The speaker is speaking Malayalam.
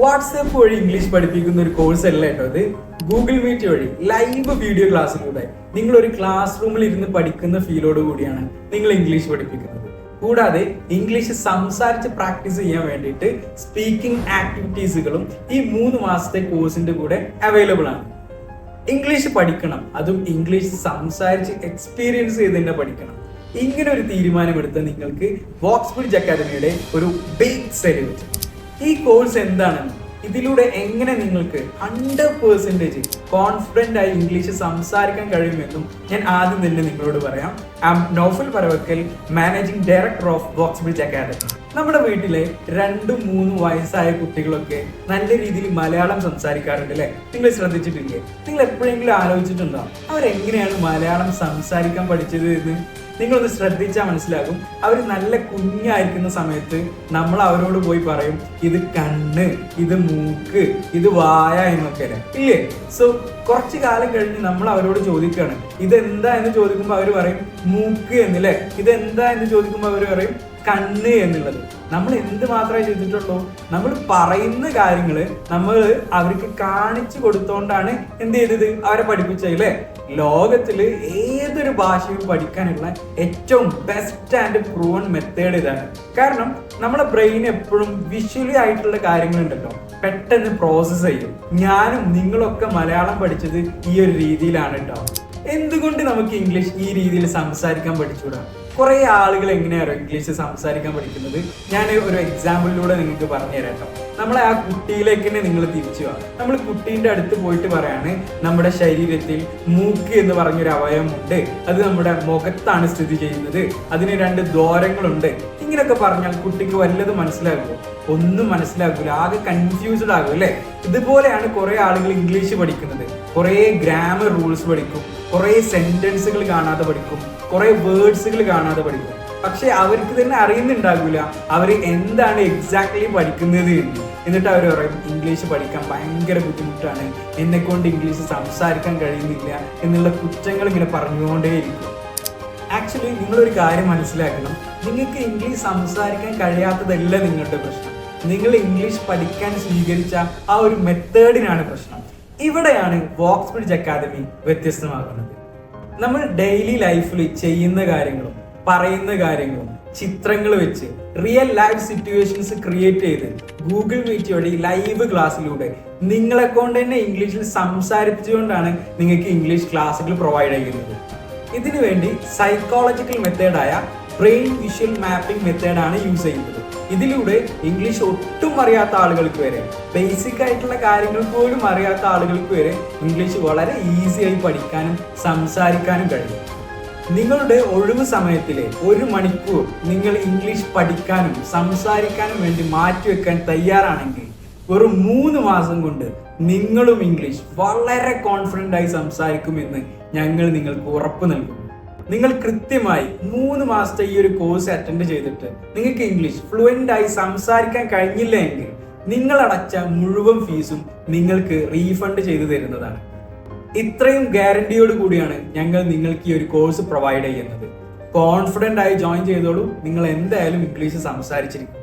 വാട്സാപ്പ് വഴി ഇംഗ്ലീഷ് പഠിപ്പിക്കുന്ന ഒരു കോഴ്സ് അല്ല കേട്ടോ ഇത്. ഗൂഗിൾ മീറ്റ് വഴി ലൈവ് വീഡിയോ ക്ലാസ്സിലൂടെ നിങ്ങൾ ഒരു ക്ലാസ് റൂമിൽ ഇരുന്ന് പഠിക്കുന്ന ഫീലോട് കൂടിയാണ് നിങ്ങൾ ഇംഗ്ലീഷ് പഠിപ്പിക്കുന്നത്. കൂടാതെ ഇംഗ്ലീഷ് സംസാരിച്ച് പ്രാക്ടീസ് ചെയ്യാൻ വേണ്ടിയിട്ട് സ്പീക്കിംഗ് ആക്ടിവിറ്റീസുകളും ഈ മൂന്ന് മാസത്തെ കോഴ്സിന്റെ കൂടെ അവൈലബിൾ ആണ്. ഇംഗ്ലീഷ് പഠിക്കണം അതും ഇംഗ്ലീഷ് സംസാരിച്ച് എക്സ്പീരിയൻസ് ചെയ്ത് തന്നെ പഠിക്കണം. ഇങ്ങനെ ഒരു തീരുമാനമെടുത്ത നിങ്ങൾക്ക് ബോക്സ് ബ്രിഡ്ജ് അക്കാദമിയുടെ ഒരു ബിഗ് സെല്യൂട്ട് ഈ കോഴ്സ് എന്താണെന്ന് ഇതിലൂടെ എങ്ങനെ നിങ്ങൾക്ക് ഹൺഡ്രഡ് പേഴ്സന്റേജ് കോൺഫിഡന്റ് ആയി ഇംഗ്ലീഷ് സംസാരിക്കാൻ കഴിയുമെന്നും ഞാൻ ആദ്യം തന്നെ നിങ്ങളോട് പറയാം. I am Nofal Paravakkal managing director of Box Bridge Academy നമ്മുടെ വീട്ടിലെ രണ്ടും മൂന്നും വയസ്സായ കുട്ടികളൊക്കെ നല്ല രീതിയിൽ മലയാളം സംസാരിക്കാറുണ്ട് അല്ലേ? നിങ്ങൾ ശ്രദ്ധിച്ചിട്ടില്ലേ? നിങ്ങൾ എപ്പോഴെങ്കിലും ആലോചിച്ചിട്ടുണ്ടോ? അവരെങ്ങനെയാണ് മലയാളം സംസാരിക്കാൻ പഠിച്ചത് എന്ന്? നിങ്ങളൊന്ന് ശ്രദ്ധിച്ചാൽ മനസ്സിലാകും. അവർ നല്ല കുഞ്ഞായിരിക്കുന്ന സമയത്ത് നമ്മൾ അവരോട് പോയി പറയും ഇത് കണ്ണ് ഇത് മൂക്ക് ഇത് വായ എന്നൊക്കെ അല്ലേ? ഇല്ലേ? സോ കുറച്ച് കാലം കഴിഞ്ഞ് നമ്മൾ അവരോട് ചോദിക്കുകയാണ് ഇതെന്താ? എന്ന് ചോദിക്കുമ്പോൾ അവർ പറയും മൂക്ക് എന്നല്ലേ ഇതെന്താ? എന്ന് ചോദിക്കുമ്പോൾ അവർ പറയും കണ്ണ് എന്നുള്ളത്. നമ്മൾ എന്ത് മാത്രമേ ചെയ്തിട്ടുള്ളൂ? നമ്മൾ പറയുന്ന കാര്യങ്ങൾ നമ്മൾ അവർക്ക് കാണിച്ചു കൊടുത്തോണ്ടാണ് എന്ത് ചെയ്തത്? അവരെ പഠിപ്പിച്ചത് അല്ലേ? ലോകത്തിൽ ഏതൊരു ഭാഷയും പഠിക്കാനുള്ള ഏറ്റവും ബെസ്റ്റ് ആൻഡ് പ്രൂവൺ മെത്തേഡ് ഇതാണ്. കാരണം നമ്മുടെ ബ്രെയിൻ എപ്പോഴും വിഷ്വലി ആയിട്ടുള്ള കാര്യങ്ങളുണ്ടല്ലോ. പെട്ടെന്ന് പ്രോസസ്സ് ചെയ്യും. ഞാനും നിങ്ങളൊക്കെ മലയാളം പഠിച്ചത് ഈ ഒരു രീതിയിലാണ് കേട്ടോ എന്തുകൊണ്ട് നമുക്ക് ഇംഗ്ലീഷ് ഈ രീതിയിൽ സംസാരിക്കാൻ പഠിച്ചുകൂടാ കുറെ ആളുകൾ എങ്ങനെയാണോ ഇംഗ്ലീഷ് സംസാരിക്കാൻ പഠിക്കുന്നത്? ഞാൻ ഒരു എക്സാമ്പിളിലൂടെ നിങ്ങൾക്ക് പറഞ്ഞു തരാം നമ്മളെ ആ കുട്ടിയിലേക്ക് തന്നെ നിങ്ങൾ തിരിച്ചു നമ്മൾ കുട്ടീന്റെ അടുത്ത് പോയിട്ട് പറയാണ് നമ്മുടെ ശരീരത്തിൽ മൂക്ക് എന്ന് പറഞ്ഞൊരു അവയവമുണ്ട് അത് നമ്മുടെ മുഖത്താണ് സ്ഥിതി ചെയ്യുന്നത്. അതിന് രണ്ട് ദ്വാരങ്ങളുണ്ട്. ഇങ്ങനെയൊക്കെ പറഞ്ഞാൽ കുട്ടിക്ക് വല്ലതും മനസ്സിലാകുമോ? ഒന്നും മനസ്സിലാക്കൂല ആകെ കൺഫ്യൂസ്ഡ് ആകും അല്ലേ? ഇതുപോലെയാണ് കുറെ ആളുകൾ ഇംഗ്ലീഷ് പഠിക്കുന്നത്. കുറെ ഗ്രാമർ റൂൾസ് പഠിക്കും കുറെ സെന്റൻസുകൾ കാണാതെ പഠിക്കും കുറെ വേർഡ്സുകൾ കാണാതെ പഠിക്കും. പക്ഷെ അവർക്ക് തന്നെ അറിയുന്നുണ്ടാകില്ല അവർ എന്താണ് എക്സാക്ട്ലി പഠിക്കുന്നത് എന്ന്. എന്നിട്ട് അവർ പറയും ഇംഗ്ലീഷ് പഠിക്കാൻ ഭയങ്കര ബുദ്ധിമുട്ടാണ്. എന്നെ കൊണ്ട് ഇംഗ്ലീഷ് സംസാരിക്കാൻ കഴിയുന്നില്ല എന്നുള്ള കുറ്റങ്ങൾ ഇങ്ങനെ പറഞ്ഞുകൊണ്ടേയിരിക്കും. ആക്ച്വലി നിങ്ങളൊരു കാര്യം മനസ്സിലാക്കണം. നിങ്ങൾക്ക് ഇംഗ്ലീഷ് സംസാരിക്കാൻ കഴിയാത്തതല്ല നിങ്ങളുടെ പ്രശ്നം. നിങ്ങൾ ഇംഗ്ലീഷ് പഠിക്കാൻ സ്വീകരിച്ച ആ ഒരു മെത്തേഡിനാണ് പ്രശ്നം. ഇവിടെയാണ് വോക്സ് ബ്രിഡ്ജ് അക്കാദമി വ്യത്യസ്തമാകുന്നത് നമ്മൾ ഡെയിലി ലൈഫിൽ ചെയ്യുന്ന കാര്യങ്ങളും പറയുന്ന കാര്യങ്ങളും ചിത്രങ്ങൾ വെച്ച് റിയൽ ലൈഫ് സിറ്റുവേഷൻസ് ക്രിയേറ്റ് ചെയ്ത് ഗൂഗിൾ മീറ്റ് വഴി ലൈവ് ക്ലാസ്സിലൂടെ നിങ്ങളെ കൊണ്ട് തന്നെ ഇംഗ്ലീഷിൽ സംസാരിച്ചുകൊണ്ടാണ് നിങ്ങൾക്ക് ഇംഗ്ലീഷ് ക്ലാസ്സുകൾ പ്രൊവൈഡ് ചെയ്യുന്നത്. ഇതിനുവേണ്ടി സൈക്കോളജിക്കൽ മെത്തേഡായ ബ്രെയിൻ വിഷ്വൽ മാപ്പിംഗ് മെത്തേഡാണ് യൂസ് ചെയ്യുന്നത്. ഇതിലൂടെ ഇംഗ്ലീഷ് ഒട്ടും അറിയാത്ത ആളുകൾക്ക് വരെ ബേസിക് ആയിട്ടുള്ള കാര്യങ്ങൾ പോലും അറിയാത്ത ആളുകൾക്ക് വരെ ഇംഗ്ലീഷ് വളരെ ഈസിയായി പഠിക്കാനും സംസാരിക്കാനും കഴിയും. നിങ്ങളുടെ ഒഴിവ് സമയത്തിലെ ഒരു മണിക്കൂർ നിങ്ങൾ ഇംഗ്ലീഷ് പഠിക്കാനും സംസാരിക്കാനും വേണ്ടി മാറ്റിവെക്കാൻ തയ്യാറാണെങ്കിൽ വെറും മൂന്ന് മാസം കൊണ്ട് നിങ്ങളും ഇംഗ്ലീഷ് വളരെ കോൺഫിഡന്റ് ആയി സംസാരിക്കുമെന്ന് ഞങ്ങൾ നിങ്ങൾക്ക് ഉറപ്പ് നൽകുന്നു നിങ്ങൾ കൃത്യമായി മൂന്ന് മാസത്തെ ഈ ഒരു കോഴ്സ് അറ്റൻഡ് ചെയ്തിട്ട് നിങ്ങൾക്ക് ഇംഗ്ലീഷ് ഫ്ലുവന്റ് ആയി സംസാരിക്കാൻ കഴിഞ്ഞില്ല എങ്കിൽ നിങ്ങൾ അടച്ച മുഴുവൻ ഫീസും നിങ്ങൾക്ക് റീഫണ്ട് ചെയ്തു തരുന്നതാണ്. ഇത്രയും ഗ്യാരണ്ടിയോട് കൂടിയാണ് ഞങ്ങൾ നിങ്ങൾക്ക് ഈ ഒരു കോഴ്സ് പ്രൊവൈഡ് ചെയ്യുന്നത്. കോൺഫിഡന്റ് ആയി ജോയിൻ ചെയ്തോളൂ. നിങ്ങൾ എന്തായാലും ഇംഗ്ലീഷ് സംസാരിച്ചിരിക്കും.